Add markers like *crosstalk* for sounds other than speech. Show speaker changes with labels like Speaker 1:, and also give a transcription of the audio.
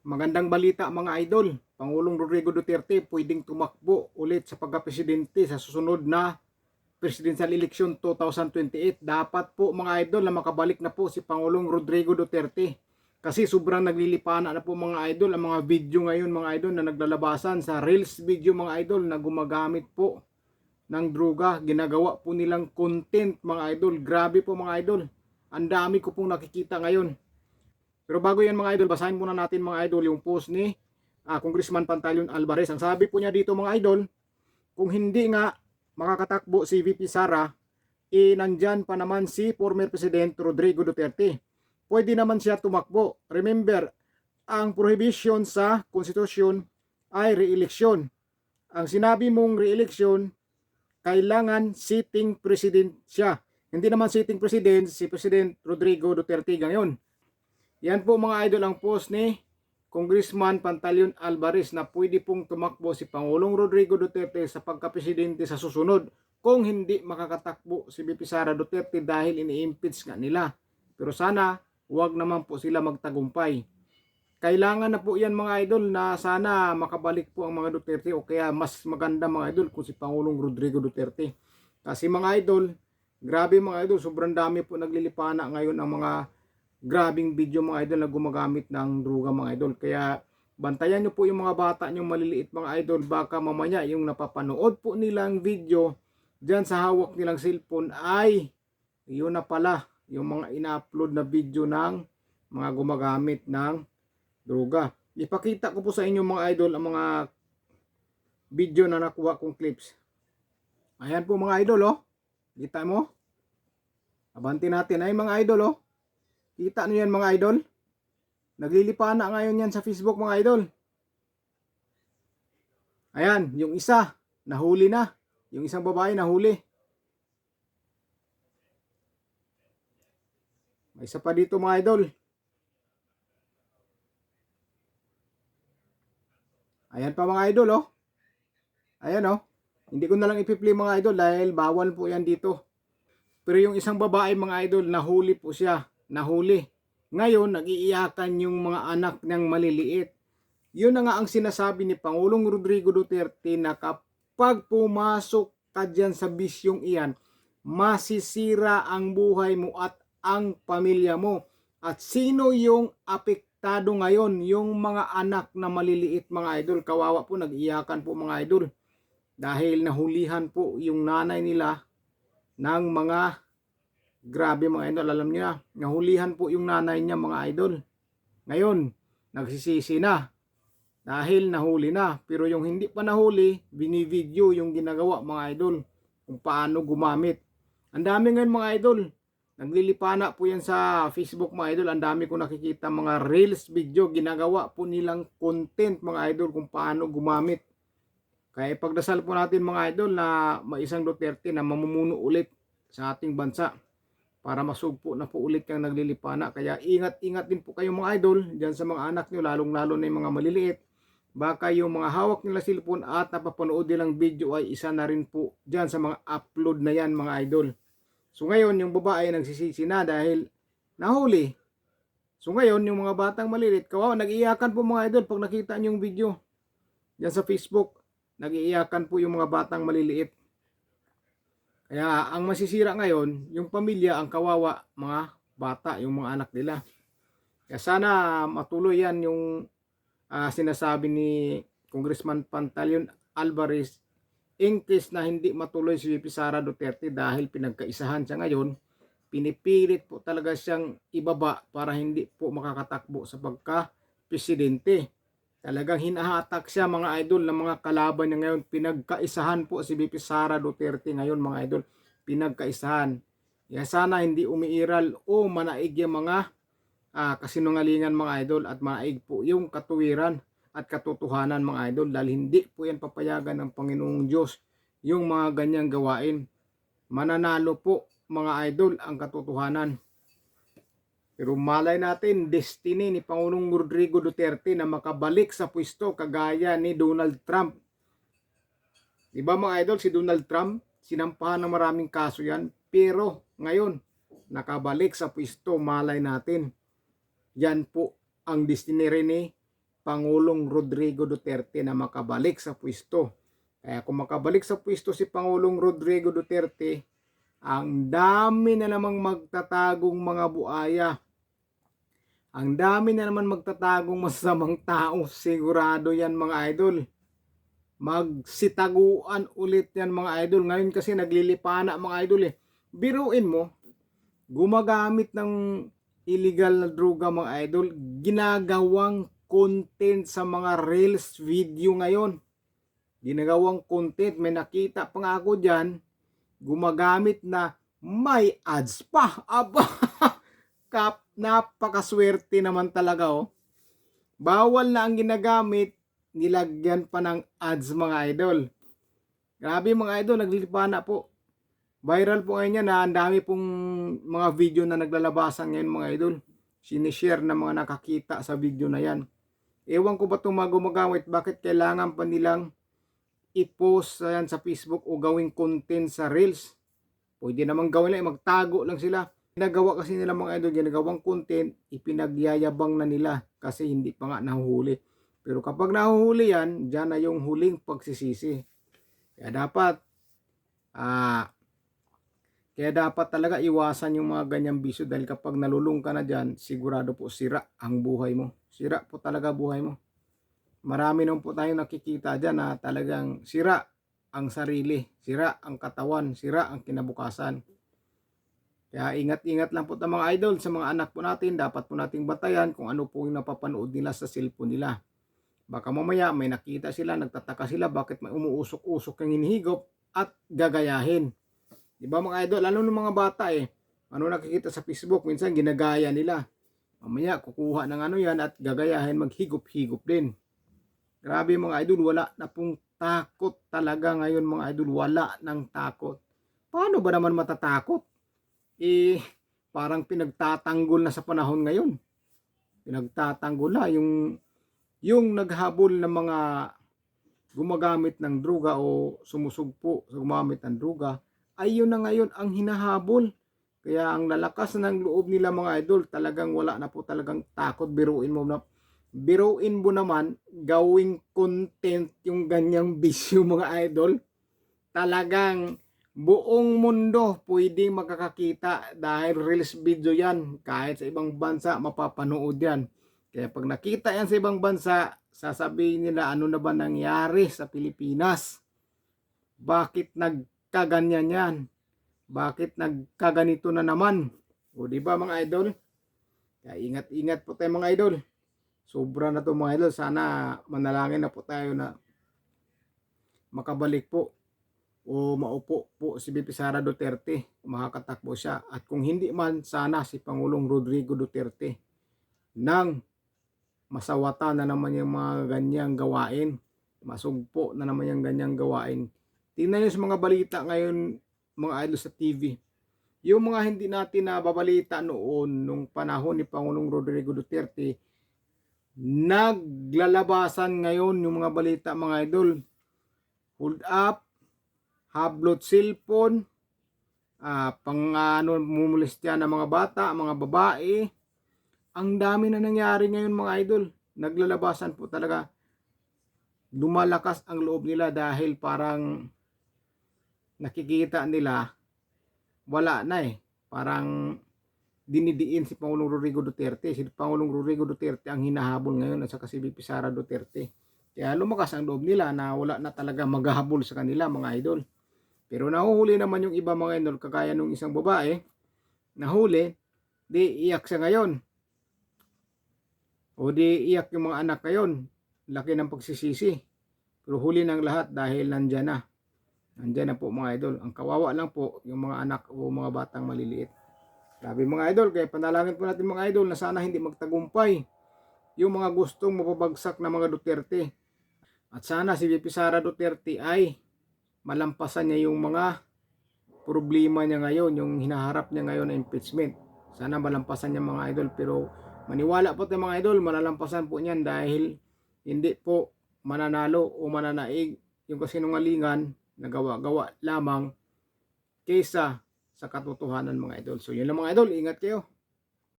Speaker 1: Magandang balita mga idol. Pangulong Rodrigo Duterte pwedeng tumakbo ulit sa pagka-presidente sa susunod na presidential election 2028. Dapat po mga idol na makabalik na po si Pangulong Rodrigo Duterte. Kasi sobrang naglilipana na po mga idol ang mga video ngayon mga idol na naglalabasan sa Reels video mga idol na gumagamit po ng droga. Ginagawa po nilang content mga idol. Grabe po mga idol. Ang dami ko pong nakikita ngayon. Pero bago yan mga idol, basahin muna natin mga idol yung post ni ah, Congressman Pantaleon Alvarez. Ang sabi po niya dito mga idol, kung hindi nga makakatakbo si VP Sara, eh nandyan pa naman si former President Rodrigo Duterte. Pwede naman siya tumakbo. Remember, ang prohibition sa konstitusyon ay re-election. Ang sinabi mong re-election, kailangan sitting president siya. Hindi naman sitting president si President Rodrigo Duterte ngayon. Yan po mga idol ang post ni Congressman Pantaleon Alvarez na pwede pong tumakbo si Pangulong Rodrigo Duterte sa pagkapresidente sa susunod kung hindi makakatakbo si BP Sara Duterte dahil ini-impeach nga nila. Pero sana huwag naman po sila magtagumpay. Kailangan na po yan mga idol na sana makabalik po ang mga Duterte o kaya mas maganda mga idol kung si Pangulong Rodrigo Duterte. Kasi mga idol, grabe mga idol, sobrang dami po naglilipana ngayon ang mga grabing video mga idol na gumagamit ng droga mga idol. Kaya bantayan nyo po yung mga bata nyo maliliit mga idol. Baka mamaya yung napapanood po nilang video dyan sa hawak nilang cellphone ay yun na pala yung mga ina-upload na video ng mga gumagamit ng droga. Ipakita ko po sa inyo mga idol ang mga video na nakuha kong clips. Ayan po mga idol oh. Kita mo? Abanti natin ay mga idol oh. Kita nyo yan mga idol? Naglilipa na ngayon yan sa Facebook mga idol. Ayan, yung isa, nahuli na. Yung isang babae nahuli. May isa pa dito mga idol. Ayan pa mga idol oh. Ayan oh. Hindi ko na lang ipi-play mga idol dahil bawal po yan dito. Pero yung isang babae mga idol, nahuli po siya nahuli. Ngayon, nag-iiyakan yung mga anak ng maliliit. Yun na nga ang sinasabi ni Pangulong Rodrigo Duterte na kapag pumasok ka dyan sa bisyong iyan, masisira ang buhay mo at ang pamilya mo. At sino yung apektado ngayon? Yung mga anak na maliliit mga idol. Kawawa po, nag-iyakan po mga idol. Dahil nahulihan po yung nanay nila ng mga Grabe mga idol, alam niyo na, nahulihan po yung nanay niya mga idol. Ngayon, nagsisisi na. Dahil nahuli na. Pero yung hindi pa nahuli, binivideo yung ginagawa mga idol. Kung paano gumamit. Ang dami ngayon mga idol. Naglilipana po yan sa Facebook mga idol. Ang dami ko nakikita mga reels video. Ginagawa po nilang content mga idol kung paano gumamit. Kaya pagdasal po natin mga idol na may Duterte na mamumuno ulit sa ating bansa para masugpo na po ulit kang naglilipana. Kaya ingat-ingat din po kayo mga idol dyan sa mga anak nyo, lalong-lalo na yung mga maliliit. Baka yung mga hawak nila cellphone at napapanood nilang video ay isa na rin po dyan sa mga upload na yan mga idol. So ngayon yung babae nagsisisi na dahil nahuli. So ngayon yung mga batang maliliit, kawawa, nag-iiyakan po mga idol pag nakita nyo yung video dyan sa Facebook. Nag-iiyakan po yung mga batang maliliit. Kaya ang masisira ngayon, yung pamilya, ang kawawa, mga bata, yung mga anak nila. Kaya sana matuloy yan yung uh, sinasabi ni Congressman Pantaleon Alvarez in case na hindi matuloy si VP Sara Duterte dahil pinagkaisahan siya ngayon, pinipilit po talaga siyang ibaba para hindi po makakatakbo sa pagka-presidente. Talagang hinahatak siya mga idol ng mga kalaban niya ngayon. Pinagkaisahan po si BP Sara Duterte ngayon mga idol. Pinagkaisahan. Kaya sana hindi umiiral o manaig yung mga uh, kasinungalingan mga idol at manaig po yung katuwiran at katotohanan mga idol dahil hindi po yan papayagan ng Panginoong Diyos yung mga ganyang gawain. Mananalo po mga idol ang katotohanan. Pero malay natin, destiny ni Pangulong Rodrigo Duterte na makabalik sa pwesto kagaya ni Donald Trump. Diba mga idol, si Donald Trump, sinampahan ng maraming kaso yan. Pero ngayon, nakabalik sa pwesto, malay natin. Yan po ang destiny rin ni Pangulong Rodrigo Duterte na makabalik sa pwesto. Kaya kung makabalik sa pwesto si Pangulong Rodrigo Duterte, ang dami na namang magtatagong mga buaya. Ang dami na naman magtatagong masamang tao. Sigurado yan mga idol. Magsitaguan ulit yan mga idol. Ngayon kasi naglilipana mga idol eh. Biruin mo, gumagamit ng illegal na droga mga idol, ginagawang content sa mga reels video ngayon. Ginagawang content, may nakita pa nga ako dyan, gumagamit na may ads pa. Aba, *laughs* kap, napakaswerte naman talaga oh. Bawal na ang ginagamit, nilagyan pa ng ads mga idol. Grabe mga idol, naglilipana po. Viral po ngayon yan na ang dami pong mga video na naglalabasan ngayon mga idol. Sinishare na mga nakakita sa video na yan. Ewan ko ba itong mga gumagamit, bakit kailangan pa nilang i-post yan sa Facebook o gawing content sa Reels. Pwede naman gawin lang, magtago lang sila. Ginagawa kasi nila mga idol, ginagawang content, ipinagyayabang na nila kasi hindi pa nga nahuhuli. Pero kapag nahuhuli yan, dyan na yung huling pagsisisi. Kaya dapat, ah, kaya dapat talaga iwasan yung mga ganyang bisyo dahil kapag nalulung ka na dyan, sigurado po sira ang buhay mo. Sira po talaga buhay mo. Marami naman po tayong nakikita dyan na talagang sira ang sarili, sira ang katawan, sira ang kinabukasan. Kaya ingat-ingat lang po tayo mga idol sa mga anak po natin. Dapat po nating batayan kung ano po yung napapanood nila sa cellphone nila. Baka mamaya may nakita sila, nagtataka sila bakit may umuusok-usok yung hinihigop at gagayahin. Di ba mga idol? Lalo ng mga bata eh. Ano nakikita sa Facebook, minsan ginagaya nila. Mamaya kukuha ng ano yan at gagayahin maghigop-higop din. Grabe mga idol, wala na pong takot talaga ngayon mga idol. Wala ng takot. Paano ba naman matatakot? Eh, parang pinagtatanggol na sa panahon ngayon. Pinagtatanggol na yung yung naghabol ng mga gumagamit ng droga o sumusugpo sa gumamit ng droga ay yun na ngayon ang hinahabol. Kaya ang lalakas ng loob nila mga idol, talagang wala na po talagang takot. Biruin mo na biruin mo naman gawing content yung ganyang bisyo mga idol. Talagang buong mundo pwedeng makakakita dahil reels video yan. Kahit sa ibang bansa mapapanood yan. Kaya pag nakita yan sa ibang bansa, sasabihin nila ano na ba nangyari sa Pilipinas? Bakit nagkaganyan yan? Bakit nagkaganito na naman? O di ba mga idol? Kaya ingat-ingat po tayo mga idol. Sobra na to mga idol. Sana manalangin na po tayo na makabalik po o maupo po si BP Sara Duterte. Makakatakbo siya. At kung hindi man, sana si Pangulong Rodrigo Duterte ng masawata na naman yung mga ganyang gawain. Masugpo na naman yung ganyang gawain. Tingnan nyo sa mga balita ngayon, mga idol sa TV. Yung mga hindi natin nababalita noon, nung panahon ni Pangulong Rodrigo Duterte, naglalabasan ngayon yung mga balita mga idol. Hold up, hablot cellphone, ah, pang ano, mumulistya ng mga bata, mga babae, ang dami na nangyari ngayon mga idol. Naglalabasan po talaga. Lumalakas ang loob nila dahil parang nakikita nila wala na eh. Parang dinidiin si Pangulong Rodrigo Duterte. Si Pangulong Rodrigo Duterte ang hinahabol ngayon at saka si VP Sara Duterte. Kaya lumakas ang loob nila na wala na talaga maghahabol sa kanila mga idol. Pero nahuhuli naman yung iba mga idol kagaya nung isang babae nahuli, di iyak siya ngayon. O di iyak yung mga anak ngayon. Laki ng pagsisisi. Pero huli ng lahat dahil nandyan na. Nandyan na po mga idol. Ang kawawa lang po yung mga anak o mga batang maliliit. Grabe mga idol. Kaya panalangin po natin mga idol na sana hindi magtagumpay yung mga gustong mapabagsak na mga Duterte. At sana si VP Sara Duterte ay malampasan niya yung mga problema niya ngayon, yung hinaharap niya ngayon na impeachment. Sana malampasan niya mga idol pero maniwala po tayo mga idol, malalampasan po niyan dahil hindi po mananalo o mananaig yung kasinungalingan na gawa-gawa lamang kaysa sa katotohanan mga idol. So yun lang mga idol, ingat kayo.